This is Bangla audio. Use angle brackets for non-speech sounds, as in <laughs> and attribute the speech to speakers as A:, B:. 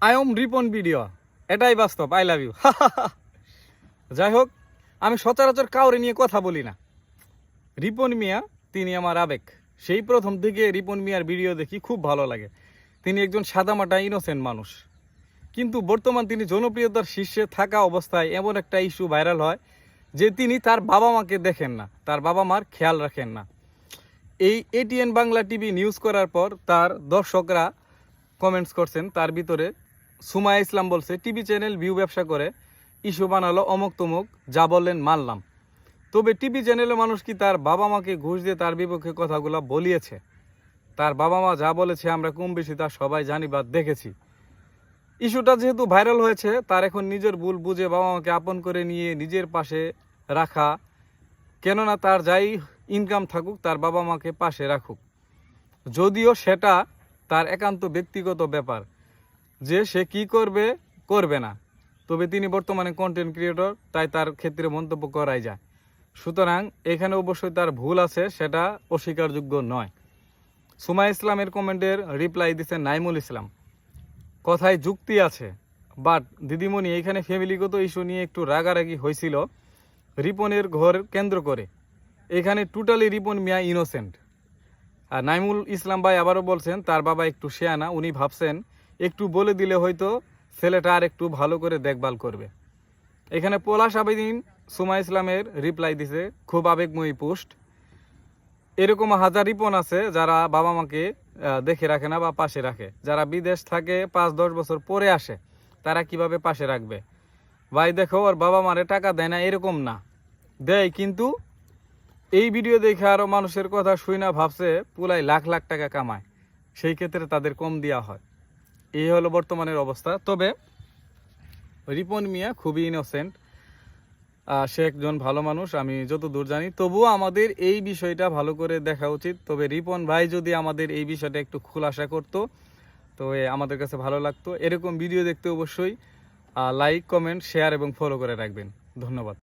A: I am Ripon video. এটাই বাস্তব, আই লাভ ইউ। <laughs> যাই হোক, আমি সচরাচর কাউরে নিয়ে কথা বলি না। রিপন মিয়া, তিনি আমার আবেগ। সেই প্রথম থেকে রিপন মিয়ার ভিডিও দেখি খুব ভালো লাগে। তিনি একজন সাদামাটা ইনোসেন্ট মানুষ। কিন্তু বর্তমান তিনি জনপ্রিয়তার শীর্ষে থাকা অবস্থায় এমন একটা ইস্যু ভাইরাল হয়, যে তিনি তার বাবা মাকে দেখেন না। তার বাবা মার খেয়াল রাখেন না। এই এটিএন বাংলা টিভি নিউজ করার পর তার দর্শকরা কমেন্টস করছেন, তার ভিতরে সুমা ইসলাম বলছে টিভি চ্যানেল ভিউ ব্যবসা করে, ইস্যু বানালো অমুক তমুক, যা বললেন মানলাম। তবে টিভি চ্যানেলের মানুষ কি তার বাবা মাকে ঘুষ দিয়ে তার বিপক্ষে কথাগুলো বলিয়েছে? তার বাবা মা যা বলেছে আমরা কম বেশি তা সবাই জানি বা দেখেছি। ইস্যুটা যেহেতু ভাইরাল হয়েছে, তার এখন নিজের ভুল বুঝে বাবা মাকে আপন করে নিয়ে নিজের পাশে রাখা। কেননা তার যাই ইনকাম থাকুক, তার বাবা মাকে পাশে রাখুক। যদিও সেটা তার একান্ত ব্যক্তিগত ব্যাপার, যে সে কি করবে করবে না। তবে তিনি বর্তমানে কন্টেন্ট ক্রিয়েটর তাই তার ক্ষেত্রে মন্তব্য করাই যায়। সুতরাং এখানে অবশ্যই তার ভুল আছে, সেটা অস্বীকারযোগ্য নয়। সুমা ইসলামের কমেন্টের রিপ্লাই দিছে নাইমুল ইসলাম। কথায় যুক্তি আছে বাট দিদিমণি, এখানে ফ্যামিলিগত ইস্যু নিয়ে একটু রাগারাগি হয়েছিল। রিপনের ঘর কেন্দ্র করে। এখানে টোটালি রিপন মিয়া ইনোসেন্ট আর নাইমুল ইসলাম ভাই আবারও বলছেন, তার বাবা একটু শেয়ানা উনি ভাবছেন একটু বলে দিলে হয়তো ছেলেটা আর একটু ভালো করে দেখভাল করবে। এখানে পলাশ আবেদিন সুমা ইসলামের রিপ্লাই দিছে, খুব আবেগময়ী পোস্ট। এরকম হাজার রিপন আছে যারা বাবা মাকে দেখে রাখে না বা পাশে রাখে। যারা বিদেশ থাকে, পাঁচ দশ বছর পরে আসে, তারা কীভাবে পাশে রাখবে? ভাই দেখো, ওর বাবা মারে টাকা দেয় না, এরকম না। দেয়, কিন্তু এই ভিডিও দেখে আরও মানুষের কথা শুই না ভাবছে, পুলাই লাখ লাখ টাকা কামায়। সেই ক্ষেত্রে তাদের কম দেওয়া হয়। এই হলো বর্তমানের অবস্থা। তবে রিপন মিয়া খুবই ইনোসেন্ট সে একজন ভালো মানুষ, আমি যত দূর জানি। তবুও আমাদের এই বিষয়টা ভালো করে দেখা উচিত। তবে রিপন ভাই যদি আমাদের এই বিষয়টা একটু খুলাসা করতো, তো আমাদের কাছে ভালো লাগতো। এরকম ভিডিও দেখতে অবশ্যই লাইক কমেন্ট শেয়ার এবং ফলো করে রাখবেন। ধন্যবাদ।